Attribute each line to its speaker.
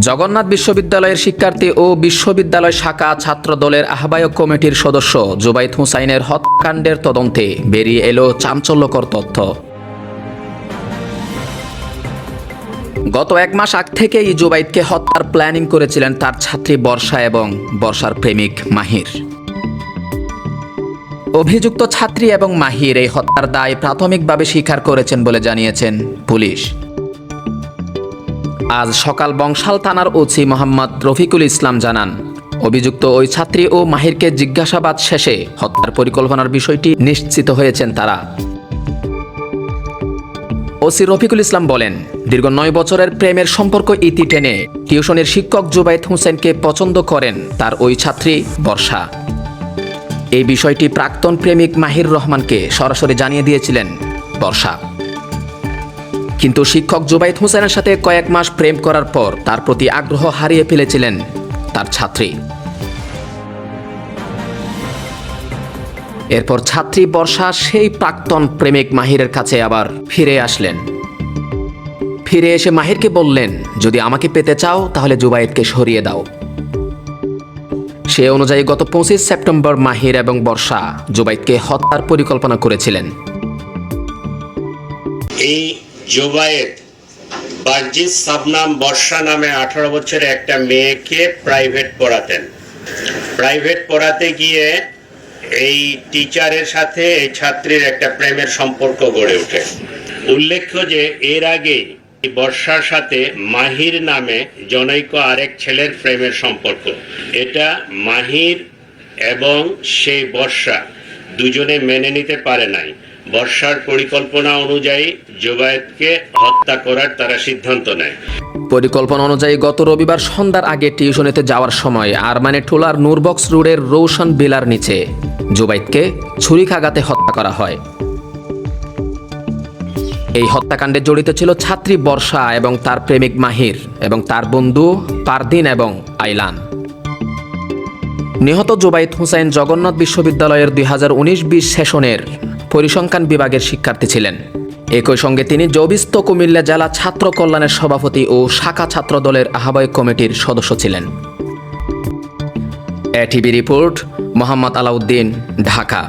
Speaker 1: জগন্নাথ বিশ্ববিদ্যালয়ের শিক্ষার্থী ও বিশ্ববিদ্যালয় শাখা ছাত্র দলের আহ্বায়ক কমিটির সদস্য জুবাইদ হুসাইনের হত্যাকাণ্ডের তদন্তে বেরিয়ে এলো চাঞ্চল্যকর তথ্য। গত এক মাস আগ থেকেই জুবাইদকে হত্যার প্ল্যানিং করেছিলেন তার ছাত্রী বর্ষা এবং বর্ষার প্রেমিক মাহির। অভিযুক্ত ছাত্রী এবং মাহির এই হত্যার দায় প্রাথমিকভাবে স্বীকার করেছেন বলে জানিয়েছেন পুলিশ। আজ সকাল বংশাল থানার ওসি মোহাম্মদ রফিকুল ইসলাম জানান, অভিযুক্ত ওই ছাত্রী ও মাহিরকে জিজ্ঞাসাবাদ শেষে হত্যার পরিকল্পনার বিষয়টি নিশ্চিত হয়েছেন তারা। ওসি রফিকুল ইসলাম বলেন, দীর্ঘ নয় বছরের প্রেমের সম্পর্ক ইতি টেনে টিউশনের শিক্ষক জুবাইদ হুসেনকে পছন্দ করেন তার ওই ছাত্রী বর্ষা। এই বিষয়টি প্রাক্তন প্রেমিক মাহির রহমানকে সরাসরি জানিয়ে দিয়েছিলেন বর্ষা। কিন্তু শিক্ষক জুবাইদ হোসেনের সাথে কয়েক মাস প্রেম করার পর তার প্রতি আগ্রহ হারিয়ে ফেলেছিলেন তার ছাত্রী। এরপর ছাত্রী বর্ষা সেই প্রাক্তন প্রেমিক মাহিরের কাছে আবার ফিরে আসলেন। ফিরে এসে মাহিরকে বললেন, যদি আমাকে পেতে চাও, তাহলে জুবাইদকে সরিয়ে দাও। সে অনুযায়ী গত পঁচিশ সেপ্টেম্বর মাহির এবং বর্ষা জুবাইদকে হত্যার পরিকল্পনা করেছিলেন।
Speaker 2: এই জুবায়ের বার্জিস সাবনাম বর্ষা নামে আঠারো বছরের একটা মেয়েকে প্রাইভেট পড়াতেন। প্রাইভেট পড়াতে গিয়ে এই টিচারের সাথে এই ছাত্রীর একটা প্রেমের সম্পর্ক গড়ে ওঠে। উল্লেখ্য যে এর আগে বর্ষার সাথে মাহির নামে জনৈক আরেক ছেলের প্রেমের সম্পর্ক। এটা মাহির এবং সেই বর্ষা দুজনে মেনে নিতে পারে নাই। বর্ষার পরিকল্পনা অনুযায়ী জোবায়েতকে হত্যা করার তারা সিদ্ধান্ত নেয়।
Speaker 1: পরিকল্পনা অনুযায়ী গত রবিবার সন্ধ্যার আগে টিউশনিতে যাওয়ার সময় আরমানে টোলার নূরবক্স রোডের রৌশন বিলার নিচে জুবাইদকে ছুরিকাঘাতে হত্যা করা হয়। এই হত্যাকাণ্ডে জড়িত ছিল ছাত্রী বর্ষা এবং তার প্রেমিক মাহির এবং তার বন্ধু পারদিন এবং আইলান। নিহত জুবাইদ হুসাইন জগন্নাথ বিশ্ববিদ্যালয়ের দুই হাজার উনিশ বিশ সেশনের পরিসংখ্যান বিভাগের শিক্ষার্থী ছিলেন। একই সঙ্গে তিনি জবিস্ত কুমিল্লা জেলা ছাত্র কল্যাণের সভাপতি ও শাখা ছাত্র দলের আহ্বায়ক কমিটির সদস্য ছিলেন। ATV report, Mohammad Alauddin, Dhaka.